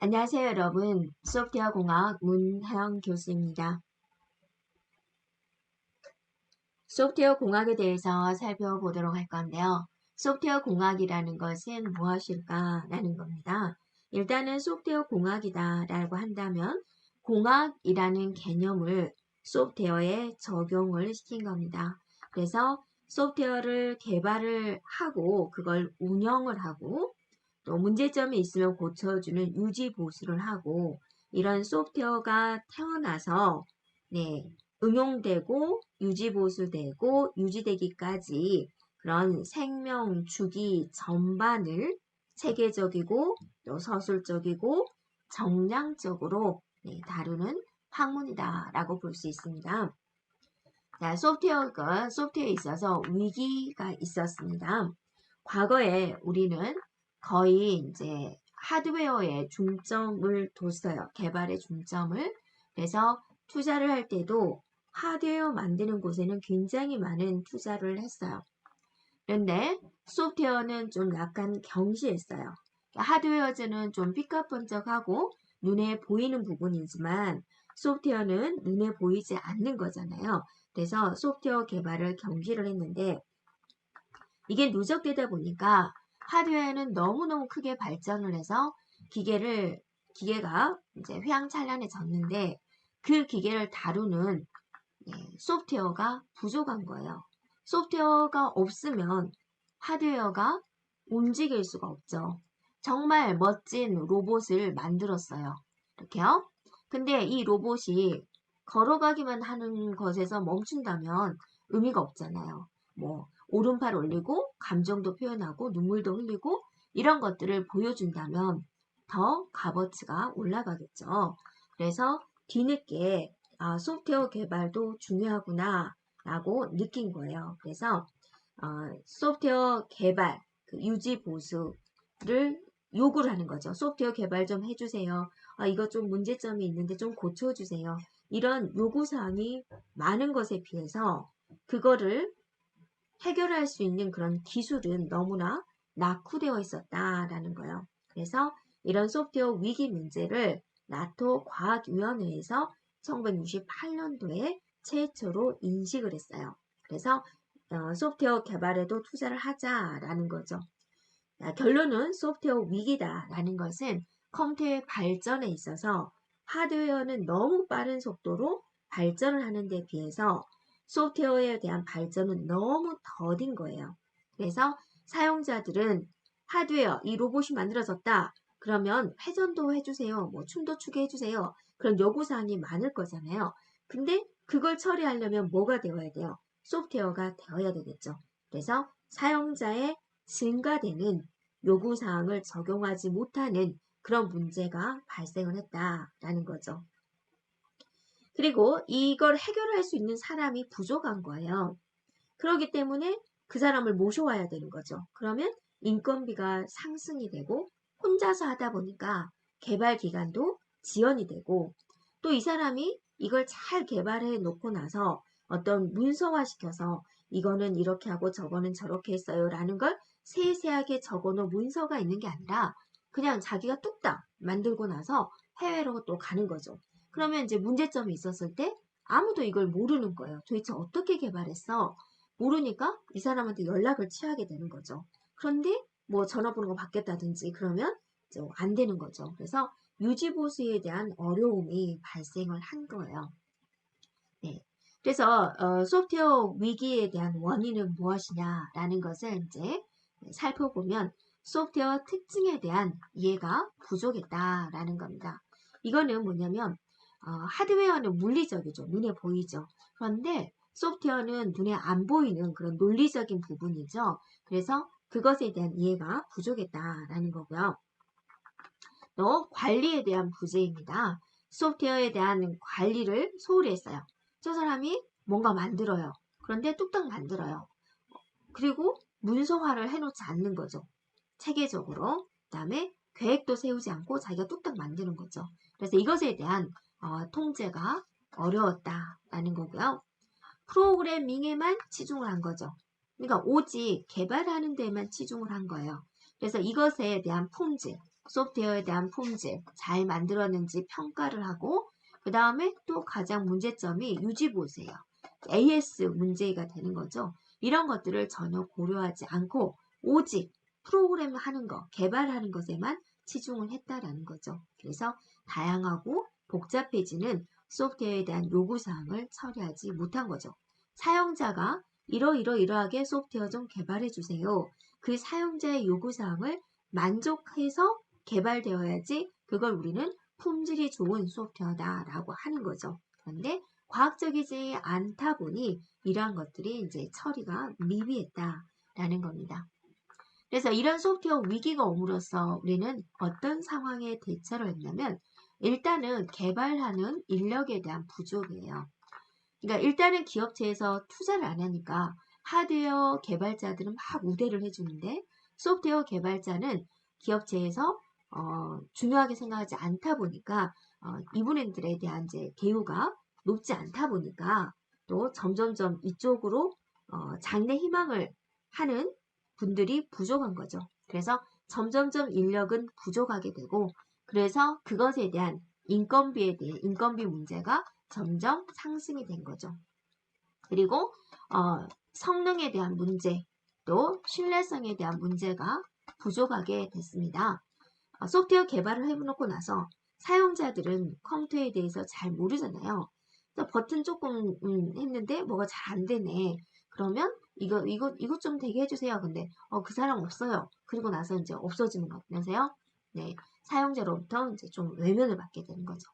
안녕하세요, 여러분. 소프트웨어 공학 문하영 교수입니다. 소프트웨어 공학에 대해서 살펴보도록 할 건데요. 소프트웨어 공학이라는 것은 무엇일까라는 겁니다. 일단은 소프트웨어 공학이다라고 한다면 공학이라는 개념을 소프트웨어에 적용을 시킨 겁니다. 그래서 소프트웨어를 개발을 하고 그걸 운영을 하고 또 문제점이 있으면 고쳐주는 유지 보수를 하고 이런 소프트웨어가 태어나서 네, 응용되고 유지 보수되고 유지되기까지 그런 생명 주기 전반을 체계적이고 또 서술적이고 정량적으로 네, 다루는 학문이다라고 볼 수 있습니다. 자, 소프트웨어가 소프트웨어에 있어서 위기가 있었습니다. 과거에 우리는 거의 이제 하드웨어에 중점을 뒀어요. 개발의 중점을. 그래서 투자를 할 때도 하드웨어 만드는 곳에는 굉장히 많은 투자를 했어요. 그런데 소프트웨어는 좀 약간 경시했어요. 하드웨어즈는 좀 삐까번쩍하고 눈에 보이는 부분이지만 소프트웨어는 눈에 보이지 않는 거잖아요. 그래서 소프트웨어 개발을 경시를 했는데 이게 누적되다 보니까 하드웨어는 너무너무 크게 발전을 해서 기계를 기계가 이제 휘황찬란해졌는데 그 기계를 다루는 예, 소프트웨어가 부족한 거예요. 소프트웨어가 없으면 하드웨어가 움직일 수가 없죠. 정말 멋진 로봇을 만들었어요. 이렇게요. 근데 이 로봇이 걸어가기만 하는 것에서 멈춘다면 의미가 없잖아요. 뭐 오른팔 올리고 감정도 표현하고 눈물도 흘리고 이런 것들을 보여준다면 더 값어치가 올라가겠죠. 그래서 뒤늦게 아, 소프트웨어 개발도 중요하구나 라고 느낀 거예요. 그래서 어, 소프트웨어 개발, 그 유지 보수를 요구를 하는 거죠. 소프트웨어 개발 좀 해주세요. 아, 이거 좀 문제점이 있는데 좀 고쳐주세요. 이런 요구사항이 많은 것에 비해서 그거를 해결할 수 있는 그런 기술은 너무나 낙후되어 있었다라는 거예요. 그래서 이런 소프트웨어 위기 문제를 나토 과학위원회에서 1968년도에 최초로 인식을 했어요. 그래서 어, 소프트웨어 개발에도 투자를 하자라는 거죠. 자, 결론은 소프트웨어 위기다라는 것은 컴퓨터의 발전에 있어서 하드웨어는 너무 빠른 속도로 발전을 하는 데 비해서 소프트웨어에 대한 발전은 너무 더딘 거예요. 그래서 사용자들은 하드웨어, 이 로봇이 만들어졌다. 그러면 회전도 해주세요. 뭐 춤도 추게 해주세요. 그런 요구사항이 많을 거잖아요. 근데 그걸 처리하려면 뭐가 되어야 돼요? 소프트웨어가 되어야 되겠죠. 그래서 사용자의 증가되는 요구사항을 적용하지 못하는 그런 문제가 발생을 했다라는 거죠. 그리고 이걸 해결할 수 있는 사람이 부족한 거예요. 그렇기 때문에 그 사람을 모셔와야 되는 거죠. 그러면 인건비가 상승이 되고 혼자서 하다 보니까 개발 기간도 지연이 되고 또 이 사람이 이걸 잘 개발해 놓고 나서 어떤 문서화 시켜서 이거는 이렇게 하고 저거는 저렇게 했어요 라는 걸 세세하게 적어 놓은 문서가 있는 게 아니라 그냥 자기가 뚝딱 만들고 나서 해외로 또 가는 거죠. 그러면 이제 문제점이 있었을 때 아무도 이걸 모르는 거예요. 도대체 어떻게 개발했어? 모르니까 이 사람한테 연락을 취하게 되는 거죠. 그런데 뭐 전화번호가 바뀌었다든지 그러면 안 되는 거죠. 그래서 유지보수에 대한 어려움이 발생을 한 거예요. 네. 그래서 어, 소프트웨어 위기에 대한 원인은 무엇이냐라는 것을 이제 살펴보면 소프트웨어 특징에 대한 이해가 부족했다라는 겁니다. 이거는 뭐냐면 어, 하드웨어는 물리적이죠. 눈에 보이죠. 그런데 소프트웨어는 눈에 안 보이는 그런 논리적인 부분이죠. 그래서 그것에 대한 이해가 부족했다라는 거고요. 또 관리에 대한 부재입니다. 소프트웨어에 대한 관리를 소홀히 했어요. 저 사람이 뭔가 만들어요. 그런데 뚝딱 만들어요. 그리고 문서화를 해놓지 않는 거죠. 체계적으로. 그 다음에 계획도 세우지 않고 자기가 뚝딱 만드는 거죠. 그래서 이것에 대한 어, 통제가 어려웠다라는 거고요. 프로그래밍에만 치중을 한 거죠. 그러니까 오직 개발하는 데만 치중을 한 거예요. 그래서 이것에 대한 품질, 소프트웨어에 대한 품질 잘 만들었는지 평가를 하고 그 다음에 또 가장 문제점이 유지보수예요. AS 문제가 되는 거죠. 이런 것들을 전혀 고려하지 않고 오직 프로그램 하는 거, 개발하는 것에만 치중을 했다라는 거죠. 그래서 다양하고 복잡해지는 소프트웨어에 대한 요구사항을 처리하지 못한 거죠. 사용자가 이러이러이러하게 소프트웨어 좀 개발해 주세요. 그 사용자의 요구사항을 만족해서 개발되어야지 그걸 우리는 품질이 좋은 소프트웨어다라고 하는 거죠. 그런데 과학적이지 않다 보니 이러한 것들이 이제 처리가 미비했다라는 겁니다. 그래서 이런 소프트웨어 위기가 옴으로써 우리는 어떤 상황에 대처를 했냐면 일단은 개발하는 인력에 대한 부족이에요. 그러니까 일단은 기업체에서 투자를 안 하니까 하드웨어 개발자들은 막 우대를 해주는데 소프트웨어 개발자는 기업체에서 어, 중요하게 생각하지 않다 보니까 어, 이분들에 대한 이제 대우가 높지 않다 보니까 또 점점점 이쪽으로 어, 장래 희망을 하는 분들이 부족한 거죠. 그래서 점점점 인력은 부족하게 되고 그래서 그것에 대한 인건비에 대해 인건비 문제가 점점 상승이 된 거죠. 그리고 어, 성능에 대한 문제 또 신뢰성에 대한 문제가 부족하게 됐습니다. 어, 소프트웨어 개발을 해놓고 나서 사용자들은 컴퓨터에 대해서 잘 모르잖아요. 버튼 조금 음, 했는데 뭐가 잘 안 되네. 그러면 이거 이거 이것 좀 되게 해주세요. 근데 어, 그 사람 없어요. 그리고 나서 이제 없어지는 거 아세요? 네, 사용자로부터 이제 좀 외면을 받게 되는 거죠.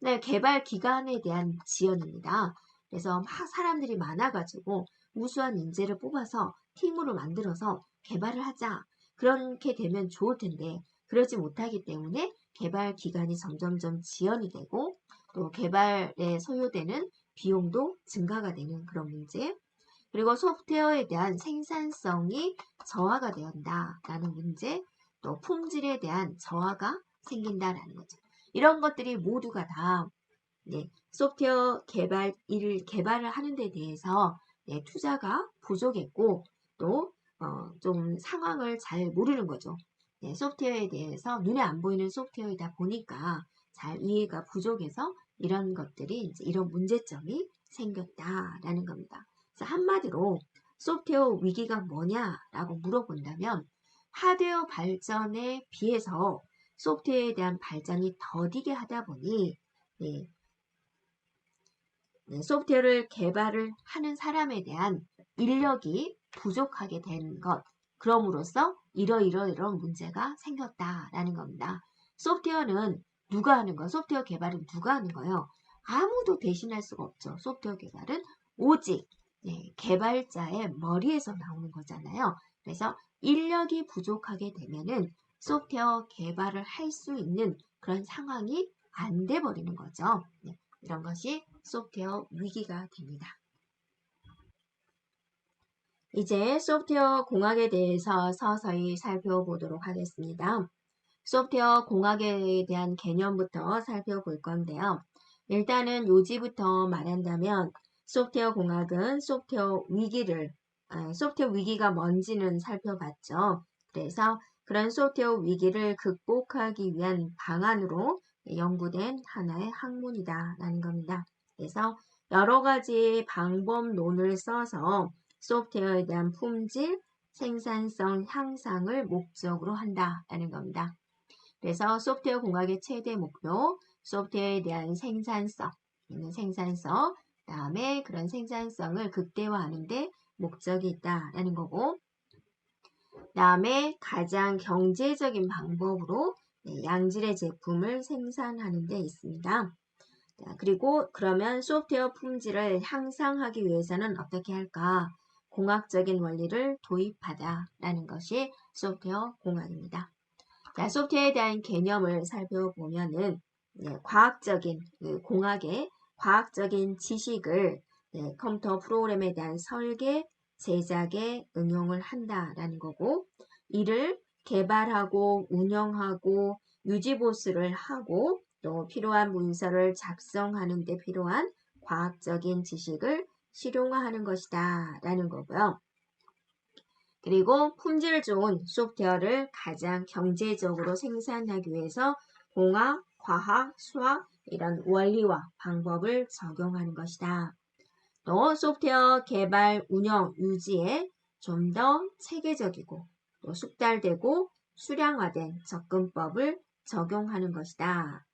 네, 개발 기간에 대한 지연입니다. 그래서 막 사람들이 많아가지고 우수한 인재를 뽑아서 팀으로 만들어서 개발을 하자. 그렇게 되면 좋을 텐데 그러지 못하기 때문에 개발 기간이 점점점 지연이 되고 또 개발에 소요되는 비용도 증가가 되는 그런 문제 그리고 소프트웨어에 대한 생산성이 저하가 되었다라는 문제 또 품질에 대한 저하가 생긴다라는 거죠. 이런 것들이 모두가 다 네, 소프트웨어 개발 일 개발을 하는 데 대해서 네, 투자가 부족했고 또좀 어, 상황을 잘 모르는 거죠. 네, 소프트웨어에 대해서 눈에 안 보이는 소프트웨어이다 보니까 잘 이해가 부족해서 이런 것들이 이제 이런 문제점이 생겼다라는 겁니다. 그래서 한마디로 소프트웨어 위기가 뭐냐라고 물어본다면 하드웨어 발전에 비해서 소프트웨어에 대한 발전이 더디게 하다 보니 네, 네, 소프트웨어를 개발을 하는 사람에 대한 인력이 부족하게 된 것, 그럼으로써 이러이러이런 문제가 생겼다라는 겁니다. 소프트웨어는 누가 하는 거예요? 소프트웨어 개발은 누가 하는 거예요? 아무도 대신할 수가 없죠. 소프트웨어 개발은 오직 네, 개발자의 머리에서 나오는 거잖아요. 그래서 인력이 부족하게 되면은 소프트웨어 개발을 할 수 있는 그런 상황이 안 돼 버리는 거죠. 네, 이런 것이 소프트웨어 위기가 됩니다. 이제 소프트웨어 공학에 대해서 서서히 살펴보도록 하겠습니다. 소프트웨어 공학에 대한 개념부터 살펴볼 건데요. 일단은 요지부터 말한다면 소프트웨어 공학은 소프트웨어 위기를 아, 소프트웨어 위기가 뭔지는 살펴봤죠. 그래서 그런 소프트웨어 위기를 극복하기 위한 방안으로 연구된 하나의 학문이다라는 겁니다. 그래서 여러 가지 방법론을 써서 소프트웨어에 대한 품질, 생산성 향상을 목적으로 한다라는 겁니다. 그래서 소프트웨어 공학의 최대 목표, 소프트웨어에 대한 생산성, 생산성, 다음에 그런 생산성을 극대화하는데 목적이 있다라는 거고 다음에 가장 경제적인 방법으로 네, 양질의 제품을 생산하는 데 있습니다. 자, 그리고 그러면 소프트웨어 품질을 향상하기 위해서는 어떻게 할까? 공학적인 원리를 도입하다라는 것이 소프트웨어 공학입니다. 자, 소프트웨어에 대한 개념을 살펴보면은 네, 과학적인 그 공학의 과학적인 지식을 네, 컴퓨터 프로그램에 대한 설계, 제작에 응용을 한다라는 거고 이를 개발하고 운영하고 유지보수를 하고 또 필요한 문서를 작성하는 데 필요한 과학적인 지식을 실용화하는 것이다 라는 거고요. 그리고 품질 좋은 소프트웨어를 가장 경제적으로 생산하기 위해서 공학, 과학, 수학 이런 원리와 방법을 적용하는 것이다. 또 소프트웨어 개발, 운영, 유지에 좀 더 체계적이고 또 숙달되고 수량화된 접근법을 적용하는 것이다.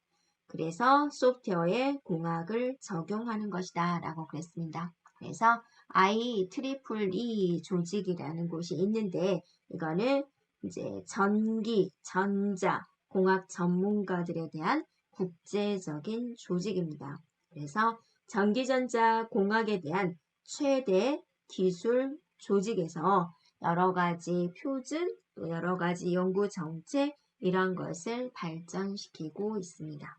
그래서 소프트웨어에 공학을 적용하는 것이다 라고 그랬습니다. 그래서 I 트리플 E 조직이라는 곳이 있는데 이거는 이제 전기, 전자, 공학 전문가들에 대한 국제적인 조직입니다. 그래서 전기전자 공학에 대한 최대 기술 조직에서 여러 가지 표준, 또 여러 가지 연구 정책 이런 것을 발전시키고 있습니다.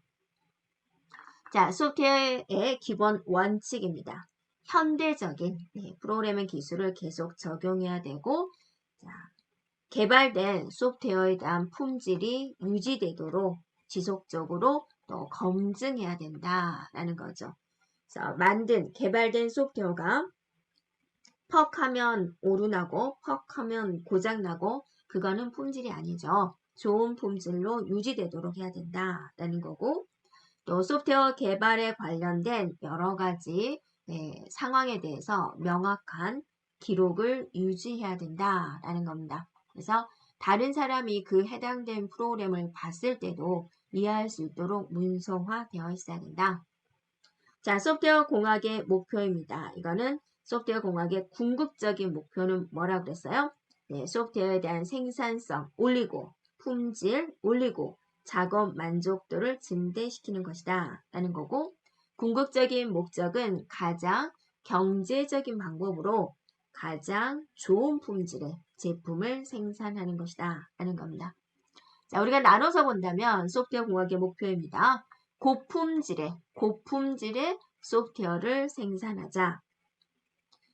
자, 소프트웨어의 기본 원칙입니다. 현대적인 네, 프로그래밍 기술을 계속 적용해야 되고 자, 개발된 소프트웨어에 대한 품질이 유지되도록 지속적으로 또 검증해야 된다라는 거죠. 그래서 만든 개발된 소프트웨어가 퍽 하면 오류나고 퍽 하면 고장나고 그거는 품질이 아니죠. 좋은 품질로 유지되도록 해야 된다라는 거고 또 소프트웨어 개발에 관련된 여러 가지 네, 상황에 대해서 명확한 기록을 유지해야 된다라는 겁니다. 그래서 다른 사람이 그 해당된 프로그램을 봤을 때도 이해할 수 있도록 문서화되어 있어야 된다. 자, 소프트웨어 공학의 목표입니다. 이거는 소프트웨어 공학의 궁극적인 목표는 뭐라 그랬어요? 네, 소프트웨어에 대한 생산성 올리고 품질 올리고 작업 만족도를 증대시키는 것이다 라는 거고 궁극적인 목적은 가장 경제적인 방법으로 가장 좋은 품질의 제품을 생산하는 것이다 라는 겁니다. 자, 우리가 나눠서 본다면 소프트웨어 공학의 목표입니다. 고품질의 고품질의 소프트웨어를 생산하자.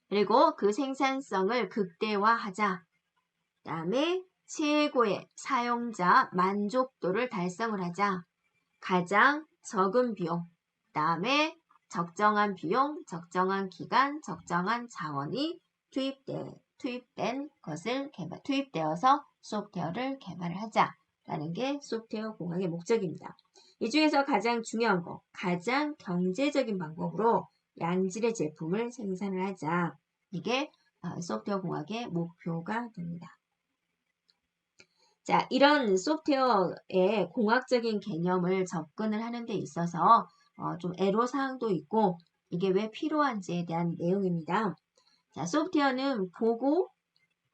그리고 그 생산성을 극대화하자. 그 다음에 최고의 사용자 만족도를 달성을 하자. 가장 적은 비용, 그 다음에 적정한 비용, 적정한 기간, 적정한 자원이 투입되, 투입된 것을 개발, 투입되어서 소프트웨어를 개발을 하자라는 게 소프트웨어 공학의 목적입니다. 이 중에서 가장 중요한 거, 가장 경제적인 방법으로 양질의 제품을 생산을 하자. 이게 어, 소프트웨어 공학의 목표가 됩니다. 자, 이런 소프트웨어의 공학적인 개념을 접근을 하는 데 있어서 어, 좀 애로사항도 있고 이게 왜 필요한지에 대한 내용입니다. 자, 소프트웨어는 보고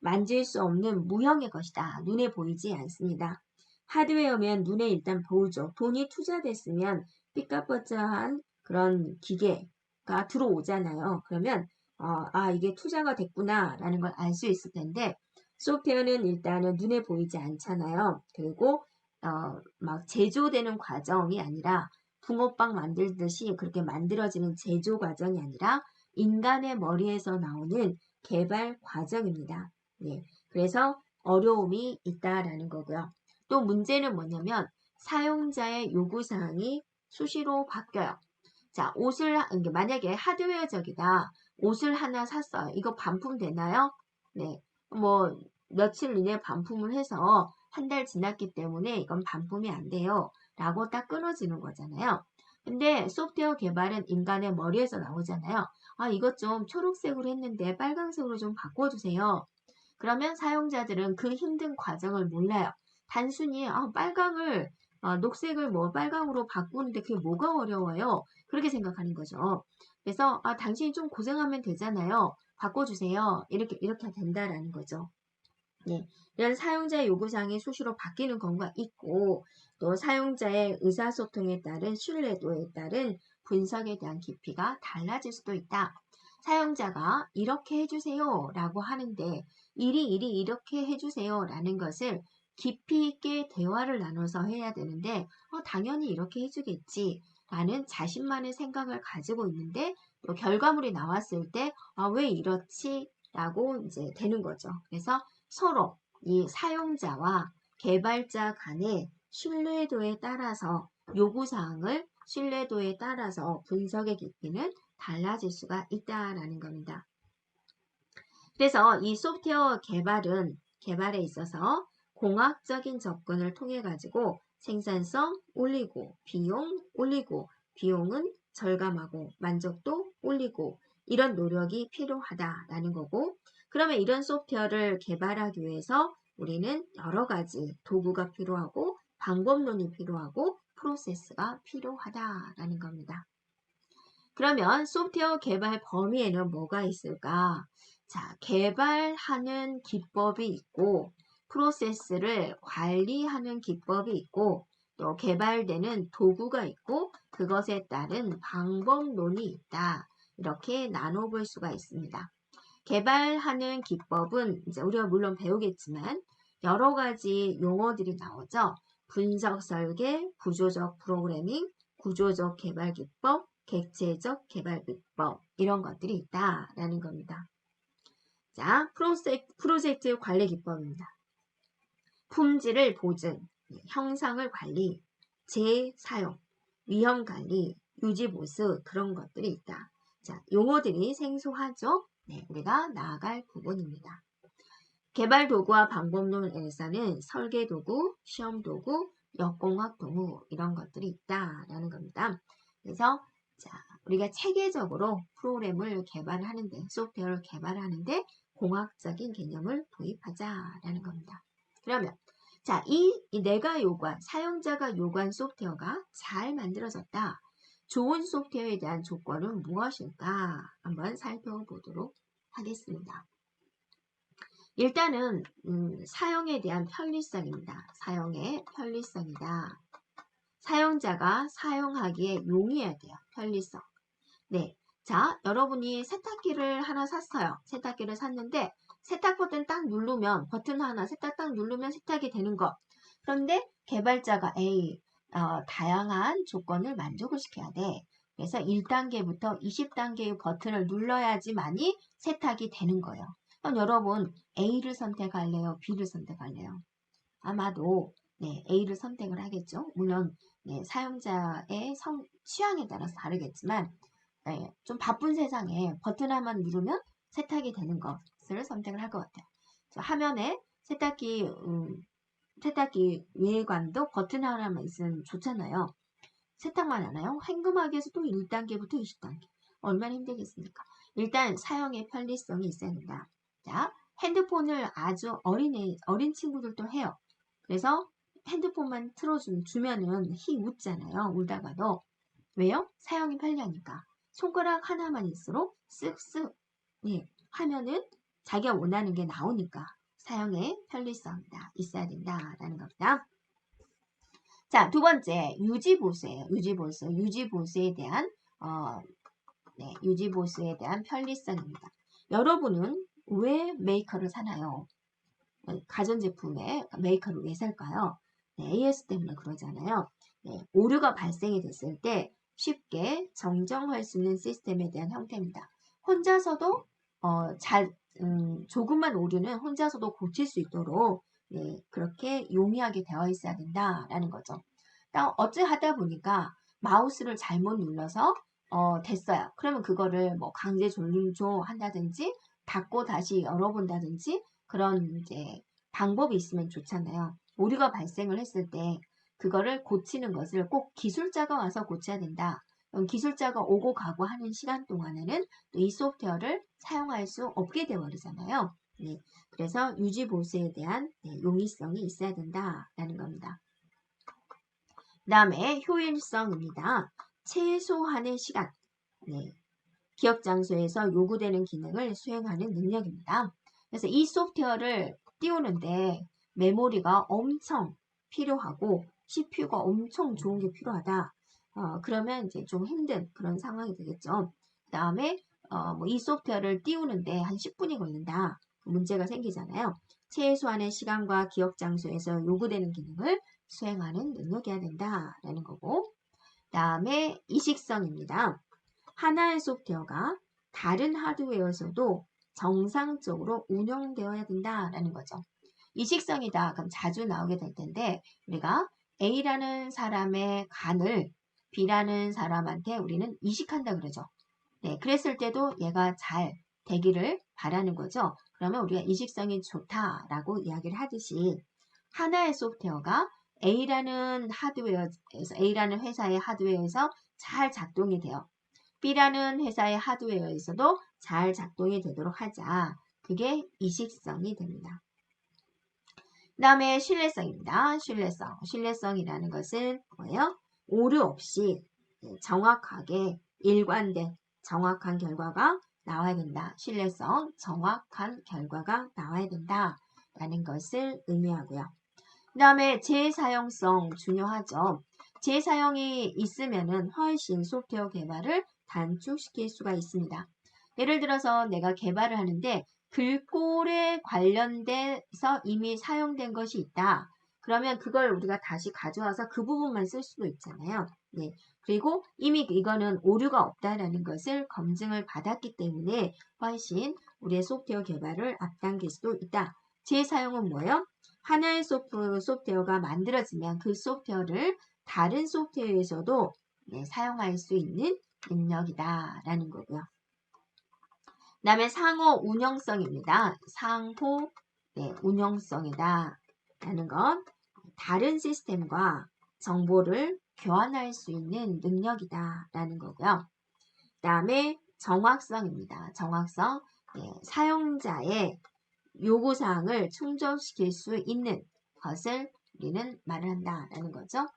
만질 수 없는 무형의 것이다. 눈에 보이지 않습니다. 하드웨어면 눈에 일단 보이죠. 돈이 투자됐으면 삐까뻔쩍한 그런 기계가 들어오잖아요. 그러면 어, 아 이게 투자가 됐구나 라는 걸 알 수 있을 텐데 소프트웨어는 일단은 눈에 보이지 않잖아요. 그리고 어, 막 제조되는 과정이 아니라 붕어빵 만들듯이 그렇게 만들어지는 제조 과정이 아니라 인간의 머리에서 나오는 개발 과정입니다. 네, 그래서 어려움이 있다라는 거고요. 또 문제는 뭐냐면 사용자의 요구사항이 수시로 바뀌어요. 자, 옷을, 만약에 하드웨어적이다. 옷을 하나 샀어요. 이거 반품 되나요? 네. 뭐 며칠 이내 반품을 해서 한 달 지났기 때문에 이건 반품이 안 돼요. 라고 딱 끊어지는 거잖아요. 근데 소프트웨어 개발은 인간의 머리에서 나오잖아요. 아, 이것 좀 초록색으로 했는데 빨강색으로 좀 바꿔주세요. 그러면 사용자들은 그 힘든 과정을 몰라요. 단순히 아, 빨강을 아, 녹색을 뭐 빨강으로 바꾸는데 그게 뭐가 어려워요? 그렇게 생각하는 거죠. 그래서 아, 당신이 좀 고생하면 되잖아요. 바꿔주세요. 이렇게 이렇게 된다라는 거죠. 네, 이런 사용자의 요구사항이 수시로 바뀌는 경우가 있고 또 사용자의 의사소통에 따른 신뢰도에 따른 분석에 대한 깊이가 달라질 수도 있다. 사용자가 이렇게 해주세요 라고 하는데 일이 일이 이렇게 해주세요 라는 것을 깊이 있게 대화를 나눠서 해야 되는데 어, 당연히 이렇게 해주겠지 라는 자신만의 생각을 가지고 있는데 또 결과물이 나왔을 때 아, 왜 이렇지? 라고 이제 되는 거죠. 그래서 서로 이 사용자와 개발자 간의 신뢰도에 따라서 요구사항을 신뢰도에 따라서 분석의 깊이는 달라질 수가 있다라는 겁니다. 그래서 이 소프트웨어 개발은 개발에 있어서 공학적인 접근을 통해 가지고 생산성 올리고 비용 올리고 비용은 절감하고 만족도 올리고 이런 노력이 필요하다라는 거고 그러면 이런 소프트웨어를 개발하기 위해서 우리는 여러 가지 도구가 필요하고 방법론이 필요하고 프로세스가 필요하다라는 겁니다. 그러면 소프트웨어 개발 범위에는 뭐가 있을까? 자, 개발하는 기법이 있고 프로세스를 관리하는 기법이 있고 또 개발되는 도구가 있고 그것에 따른 방법론이 있다. 이렇게 나눠볼 수가 있습니다. 개발하는 기법은 이제 우리가 물론 배우겠지만 여러 가지 용어들이 나오죠. 분석 설계, 구조적 프로그래밍, 구조적 개발 기법, 객체적 개발 기법 이런 것들이 있다라는 겁니다. 자, 프로젝트, 프로젝트 관리 기법입니다. 품질을 보증, 형상을 관리, 재사용, 위험 관리, 유지 보수 그런 것들이 있다. 자, 용어들이 생소하죠? 네, 우리가 나아갈 부분입니다. 개발 도구와 방법론에서는 설계 도구, 시험 도구, 역공학 도구 이런 것들이 있다라는 겁니다. 그래서 자, 우리가 체계적으로 프로그램을 개발하는데 소프트웨어를 개발하는데 공학적인 개념을 도입하자라는 겁니다. 그러면 자, 이, 이 내가 요구한 사용자가 요구한 소프트웨어가 잘 만들어졌다. 좋은 소프트웨어에 대한 조건은 무엇일까? 한번 살펴보도록 하겠습니다. 일단은 음, 사용에 대한 편리성입니다. 사용의 편리성이다. 사용자가 사용하기에 용이해야 돼요. 편리성. 네. 자, 여러분이 세탁기를 하나 샀어요. 세탁기를 샀는데 세탁 버튼 딱 누르면 버튼 하나 세탁 딱 누르면 세탁이 되는 것. 그런데 개발자가 A 어, 다양한 조건을 만족을 시켜야 돼. 그래서 1단계부터 20단계의 버튼을 눌러야지만이 세탁이 되는 거예요. 그럼 여러분 A를 선택할래요? B를 선택할래요? 아마도 네, A를 선택을 하겠죠. 물론 네, 사용자의 성, 취향에 따라서 다르겠지만 네, 좀 바쁜 세상에 버튼 하나만 누르면 세탁이 되는 것 을 선택을 할 것 같아요. 화면에 세탁기 음, 세탁기 외관도 버튼 하나만 있으면 좋잖아요. 세탁만 하나요? 황금하게에서 또 1단계부터 20단계. 얼마나 힘들겠습니까? 일단 사용의 편리성이 있어야 된다. 자, 핸드폰을 아주 어린, 어린 친구들도 해요. 그래서 핸드폰만 틀어주면은 히 웃잖아요. 울다가도. 왜요? 사용이 편리하니까. 손가락 하나만 있을수록 쓱쓱 예, 하면은 자기가 원하는 게 나오니까 사용의 편리성이다. 있어야 된다라는 겁니다. 자, 두 번째 유지보수예요. 유지보수. 유지보수에 대한 어, 네, 유지보수에 대한 편리성입니다. 여러분은 왜 메이커를 사나요? 가전제품에 메이커를 왜 살까요? 네, AS 때문에 그러잖아요. 네, 오류가 발생이 됐을 때 쉽게 정정할 수 있는 시스템에 대한 형태입니다. 혼자서도 어, 잘 음, 조금만 오류는 혼자서도 고칠 수 있도록 네, 그렇게 용이하게 되어 있어야 된다라는 거죠. 어찌 하다 보니까 마우스를 잘못 눌러서 어, 됐어요. 그러면 그거를 뭐 강제 종료 한다든지 닫고 다시 열어본다든지 그런 이제 방법이 있으면 좋잖아요. 오류가 발생을 했을 때 그거를 고치는 것을 꼭 기술자가 와서 고쳐야 된다. 기술자가 오고 가고 하는 시간 동안에는 또이 소프트웨어를 사용할 수 없게 되어버리잖아요. 네, 그래서 유지 보수에 대한 네, 용이성이 있어야 된다라는 겁니다. 그 다음에 효율성입니다. 최소한의 시간, 네, 기억 장소에서 요구되는 기능을 수행하는 능력입니다. 그래서 이 소프트웨어를 띄우는데 메모리가 엄청 필요하고 CPU가 엄청 좋은 게 필요하다. 어, 그러면 이제 좀 힘든 그런 상황이 되겠죠. 그 다음에 어, 뭐 이 소프트웨어를 띄우는데 한 10분이 걸린다. 문제가 생기잖아요. 최소한의 시간과 기억 장소에서 요구되는 기능을 수행하는 능력이어야 된다라는 거고 그 다음에 이식성입니다. 하나의 소프트웨어가 다른 하드웨어에서도 정상적으로 운영되어야 된다라는 거죠. 이식성이다. 그럼 자주 나오게 될 텐데 우리가 A라는 사람의 간을 B라는 사람한테 우리는 이식한다 그러죠. 네, 그랬을 때도 얘가 잘 되기를 바라는 거죠. 그러면 우리가 이식성이 좋다라고 이야기를 하듯이 하나의 소프트웨어가 A라는 하드웨어에서 A라는 회사의 하드웨어에서 잘 작동이 돼요. B라는 회사의 하드웨어에서도 잘 작동이 되도록 하자. 그게 이식성이 됩니다. 그 다음에 신뢰성입니다. 신뢰성. 신뢰성이라는 것은 뭐예요? 오류 없이 정확하게 일관된 정확한 결과가 나와야 된다. 신뢰성, 정확한 결과가 나와야 된다. 라는 것을 의미하고요. 그 다음에 재사용성 중요하죠. 재사용이 있으면은 훨씬 소프트웨어 개발을 단축시킬 수가 있습니다. 예를 들어서 내가 개발을 하는데 글꼴에 관련돼서 이미 사용된 것이 있다. 그러면 그걸 우리가 다시 가져와서 그 부분만 쓸 수도 있잖아요. 네. 그리고 이미 이거는 오류가 없다라는 것을 검증을 받았기 때문에 훨씬 우리의 소프트웨어 개발을 앞당길 수도 있다. 재사용은 뭐예요? 하나의 소프, 소프트웨어가 만들어지면 그 소프트웨어를 다른 소프트웨어에서도 네, 사용할 수 있는 능력이다라는 거고요. 그 다음에 상호 운영성입니다. 상호 네, 운영성이다 라는 건 다른 시스템과 정보를 교환할 수 있는 능력이다 라는 거고요. 그 다음에 정확성입니다. 정확성 네, 사용자의 요구사항을 충족시킬 수 있는 것을 우리는 말을 한다라는 거죠.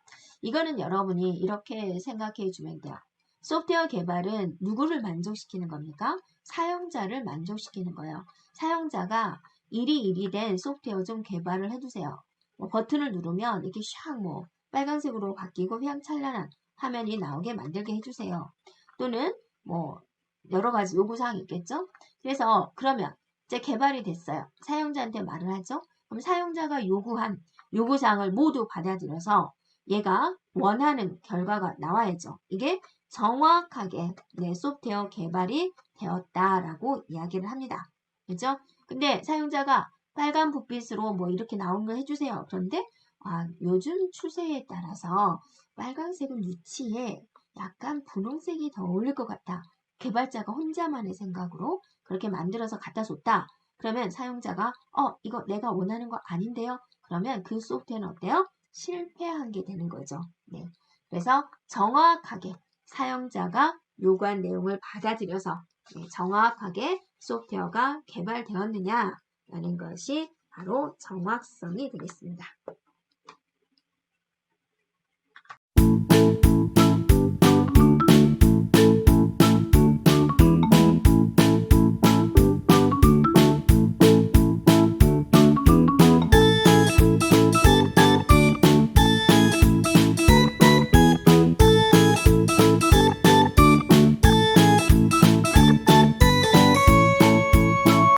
이거는 여러분이 이렇게 생각해 주면 돼요. 소프트웨어 개발은 누구를 만족시키는 겁니까? 사용자를 만족시키는 거예요. 사용자가 일이 일이 된 소프트웨어 좀 개발을 해주세요. 뭐 버튼을 누르면 이렇게 샥 뭐 빨간색으로 바뀌고 휘황찬란한 화면이 나오게 만들게 해주세요. 또는 뭐 여러 가지 요구사항이 있겠죠? 그래서 그러면 이제 개발이 됐어요. 사용자한테 말을 하죠. 그럼 사용자가 요구한 요구사항을 모두 받아들여서 얘가 원하는 결과가 나와야죠. 이게 정확하게 내 소프트웨어 개발이 되었다라고 이야기를 합니다. 그죠? 근데 사용자가 빨간 붓빛으로 뭐 이렇게 나온 거 해주세요. 그런데 아, 요즘 추세에 따라서 빨간색은 유치해 약간 분홍색이 더 어울릴 것 같다. 개발자가 혼자만의 생각으로 그렇게 만들어서 갖다 줬다. 그러면 사용자가 어 이거 내가 원하는 거 아닌데요. 그러면 그 소프트웨어는 어때요? 실패한 게 되는 거죠. 네. 그래서 정확하게 사용자가 요구한 내용을 받아들여서 네, 정확하게 소프트웨어가 개발되었느냐 라는 것이 바로 정확성이 되겠습니다.